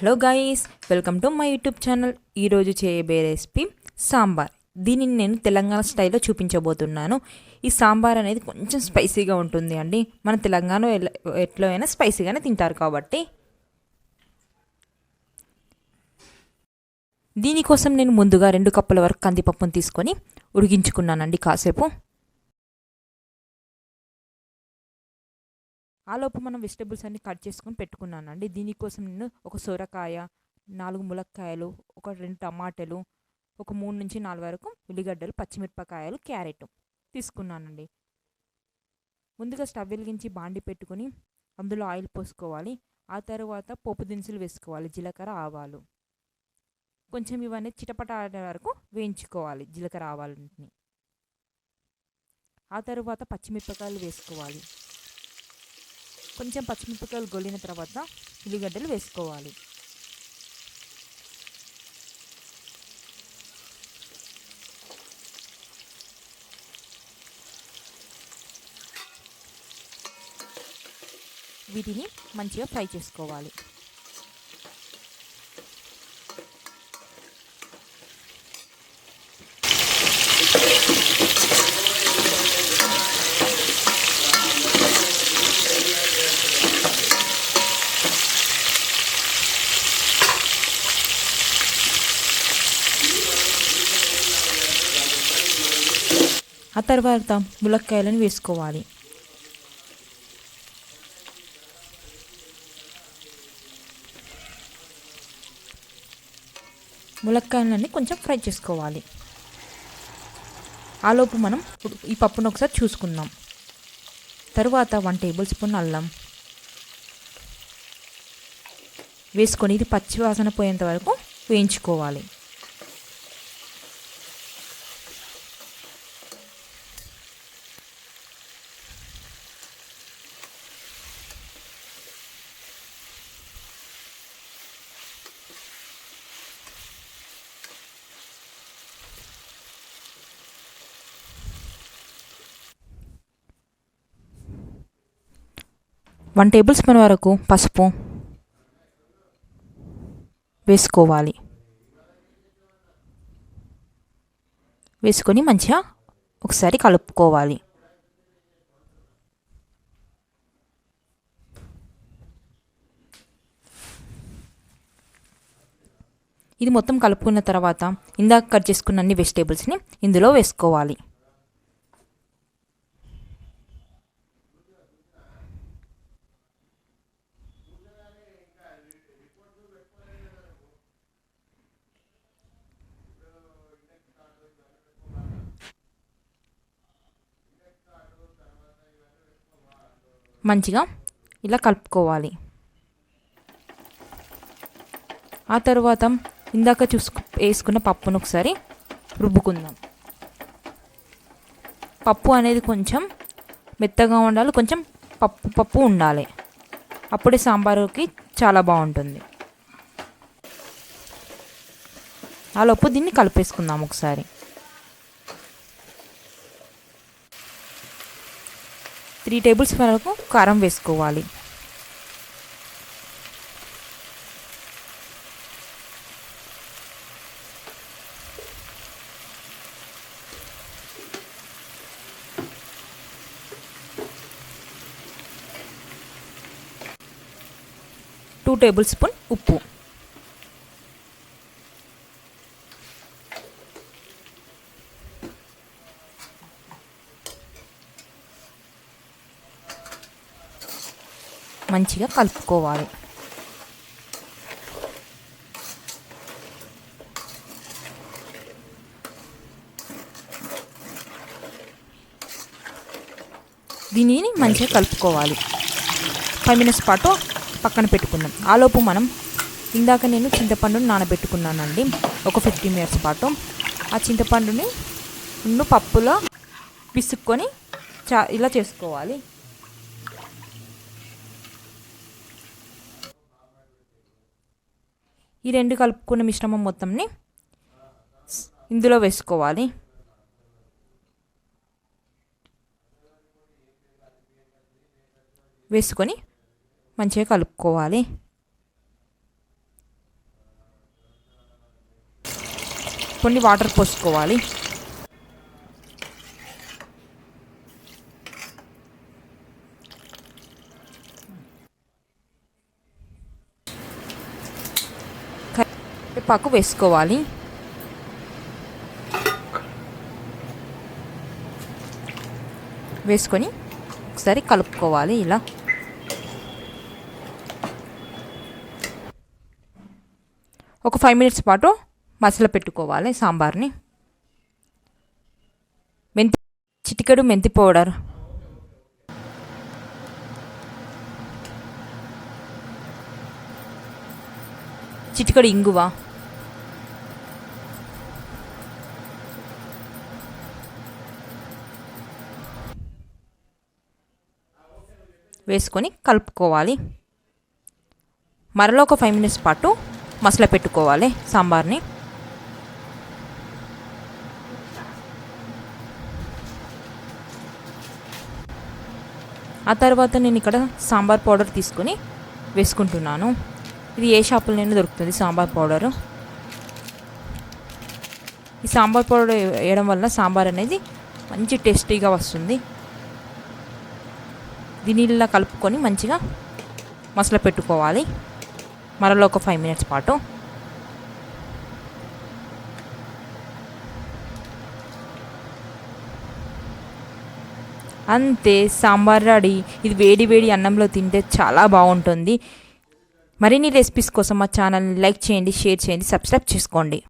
Hello guys welcome to my YouTube channel ఈరోజు చేయబోయే recipe sambar. దీనిని నేను తెలంగాణ స్టైల్లో చూపించబోతున్నాను. ఈ సాంబార్ అనేది కొంచెం స్పైసీగా ఉంటుంది అండి. మన తెలంగాణ ఎట్లా అయినా స్పైసీగానే తింటారు కాబట్టి. దీనికోసం నేను ముందుగా రెండు కప్పుల వరకు కందిపప్పును తీసుకొని ఉడికించుకున్నానండి కాసేపు. ఆలోపు మనం వెజిటబుల్స్ అన్ని కట్ చేసుకొని పెట్టుకున్నానండి. దీనికోసం నేను ఒక సొరకాయ నాలుగు ములక్కాయలు ఒక రెండు టమాటాలు ఒక మూడు నుంచి నాలుగు వరకు ఉల్లిగడ్డలు పచ్చిమిరపకాయలు క్యారెట్ తీసుకున్నానండి. ముందుగా స్టవ్ వెలిగించి బాండి పెట్టుకొని అందులో ఆయిల్ పోసుకోవాలి. ఆ తర్వాత పోపు దినుసులు వేసుకోవాలి జీలకర్ర ఆవాలు. కొంచెం ఇవన్నీ చిటపట ఆడే వరకు వేయించుకోవాలి జీలకర్ర ఆవాలని ఆ తర్వాత పచ్చిమిరపకాయలు వేసుకోవాలి. కొంచెం పచ్చిమిరపకాయలు గొలిన తర్వాత ఉల్లిగడ్డలు వేసుకోవాలి. వీటిని మంచిగా ఫ్రై చేసుకోవాలి. ఆ తర్వాత ములక్కాయలను వేసుకోవాలి. ములక్కాయలన్నీ కొంచెం ఫ్రై చేసుకోవాలి. ఆలోపు మనం ఈ పప్పును ఒకసారి చూసుకుందాం. తరువాత వన్ టేబుల్ స్పూన్ అల్లం. వేసుకొని ఇది పచ్చి వాసన పోయేంత వరకు వేయించుకోవాలి. వన్ టేబుల్ స్పూన్ వరకు పసుపు వేసుకోవాలి. వేసుకొని మంచిగా ఒకసారి కలుపుకోవాలి. ఇది మొత్తం కలుపుకున్న తర్వాత ఇందాక కట్ చేసుకున్న అన్ని వెజిటేబుల్స్ని ఇందులో వేసుకోవాలి. మంచిగా ఇలా కలుపుకోవాలి. ఆ తర్వాత ఇందాక చూసుకు వేసుకున్న పప్పును ఒకసారి రుబ్బుకుందాం. పప్పు అనేది కొంచెం మెత్తగా ఉండాలి కొంచెం పప్పు పప్పు ఉండాలి. అప్పుడే సాంబారుకి చాలా బాగుంటుంది. ఆ లోపు దీన్ని కలిపేసుకుందాం ఒకసారి. త్రీ టేబుల్స్ వరకు కారం వేసుకోవాలి. టూ టేబుల్ స్పూన్ ఉప్పు. మంచిగా కలుపుకోవాలి. దీనిని మంచిగా కలుపుకోవాలి. ఫైవ్ మినిట్స్ పాటు పక్కన పెట్టుకుందాం. ఆలోపు మనం ఇందాక నేను చింతపండుని నానబెట్టుకున్నానండి. ఒక ఫిఫ్టీన్ మినిట్స్ పాటు ఆ చింతపండుని పప్పులో విసుక్కొని చా ఇలా చేసుకోవాలి. ఈ రెండు కలుపుకున్న మిశ్రమం మొత్తంని ఇందులో వేసుకోవాలి. వేసుకొని మంచిగా కలుపుకోవాలి. కొన్ని వాటర్ పోసుకోవాలి. కరివేపాకు వేసుకోవాలి. వేసుకొని ఒకసారి కలుపుకోవాలి ఇలా. ఒక ఫైవ్ మినిట్స్ పాటు మసాలా పెట్టుకోవాలి సాంబార్ని. మెంతి చిటికెడు మెంతి పౌడర్. చిటికడు ఇంగువ. వేసుకొని కలుపుకోవాలి. మరలో ఒక ఫైవ్ మినిట్స్ పాటు మసల పెట్టుకోవాలి సాంబార్ని. ఆ తర్వాత నేను ఇక్కడ సాంబార్ పౌడర్ తీసుకొని వేసుకుంటున్నాను. ఇది ఏ షాపులోనైనా దొరుకుతుంది? సాంబార్ పౌడరు. ఈ సాంబార్ పౌడర్ వేయడం వల్ల సాంబార్ అనేది మంచి టేస్టీగా వస్తుంది. దీనిలా కలుపుకొని మంచిగా మసలు పెట్టుకోవాలి. మరలో ఒక ఫైవ్ మినిట్స్ పాటు. అంతే సాంబార్ రెడీ. ఇది వేడి వేడి అన్నంలో తింటే చాలా బాగుంటుంది. మరిన్ని రెసిపీస్ కోసం మా ఛానల్ని లైక్ చేయండి షేర్ చేయండి సబ్స్క్రైబ్ చేసుకోండి.